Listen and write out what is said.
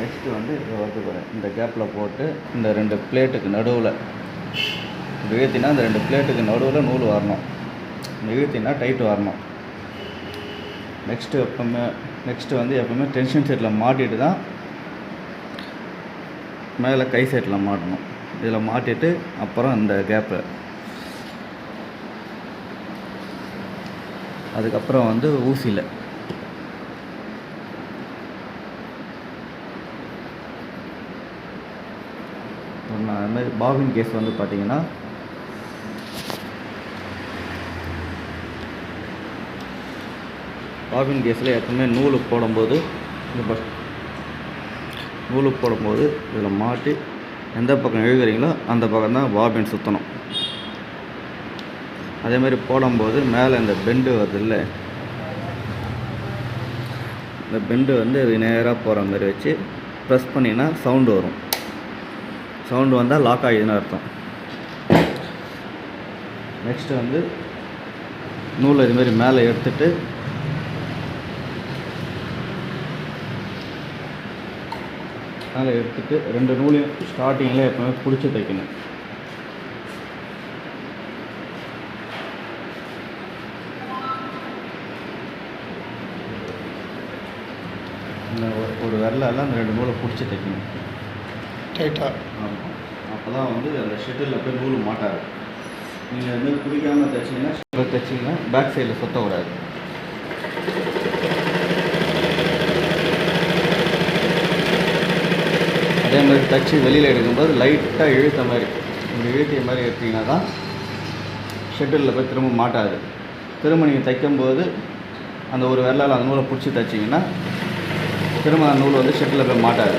Next வந்து இப்போ வந்து பாருங்க. இந்த கேப்பில் போட்டு இந்த ரெண்டு பிளேட்டுக்கு நடுவில் இப்படி இழுத்தினா இந்த ரெண்டு பிளேட்டுக்கு நடுவில் நூல் வரணும். இப்படி இழுத்தினா வரணும். நெக்ஸ்ட்டு எப்பவுமே நெக்ஸ்ட்டு வந்து எப்போவுமே டென்ஷன் செட்டில் மாட்டிட்டு தான் மேலே கை செட்டில் மாட்டணும். இதில் மாட்டிட்டு அப்புறம் இந்த கேப்பில் அதுக்கப்புறம் வந்து ஊசியில். நான் அது மாதிரி பாபின் கேஸ் வந்து பார்த்தீங்கன்னா பாபின் கேஸில் எப்பவுமே நூலு போடும்போது இந்த பஸ் நூலு போடும்போது இதில் மாட்டி எந்த பக்கம் எழுகிறீங்களோ அந்த பக்கம் தான் பாபின் சுற்றணும் அதே மாதிரி போடும்போது மேலே இந்த பெண்டு வருது இல்லை? இந்த பெண்டு வந்து நேராக போகிற மாதிரி வச்சு ப்ரெஸ் பண்ணிங்கன்னா சவுண்டு வரும். சவுண்டு வந்தால் லாக் ஆகிதுன்னு அர்த்தம். நெக்ஸ்ட்டு வந்து நூலை இதுமாரி மேலே எடுத்துட்டு மேலே எடுத்துட்டு ரெண்டு நூலையும் ஸ்டார்டிங்கில் எப்போவுமே பிடிச்சி தைக்கணும். இந்த ஒரு- ஒரு விரலால் அந்த ரெண்டு நூலை பிடிச்சி தைக்கணும். டைட்டாக ஆமாம் அப்போ தான் வந்து அந்த ஷெட்டில் போய் நூல் மாட்டாது நீங்கள் வந்து குடிக்காமல் தைச்சிங்கன்னா தைச்சிங்கன்னா பேக் சைடில் சுற்றக்கூடாது அதே மாதிரி தச்சு வெளியில் எடுக்கும்போது லைட்டாக இழுத்த மாதிரி இப்படி இழுத்திய மாதிரி எடுத்திங்கன்னா தான் ஷெட்டிலில் போய் திரும்ப மாட்டாது திரும்ப நீங்கள் தைக்கும்போது அந்த ஒரு விரலால் அந்த நூலை பிடிச்சி தைச்சிங்கன்னா திரும்ப அந்த நூல் வந்து ஷெட்டில் போய் மாட்டாது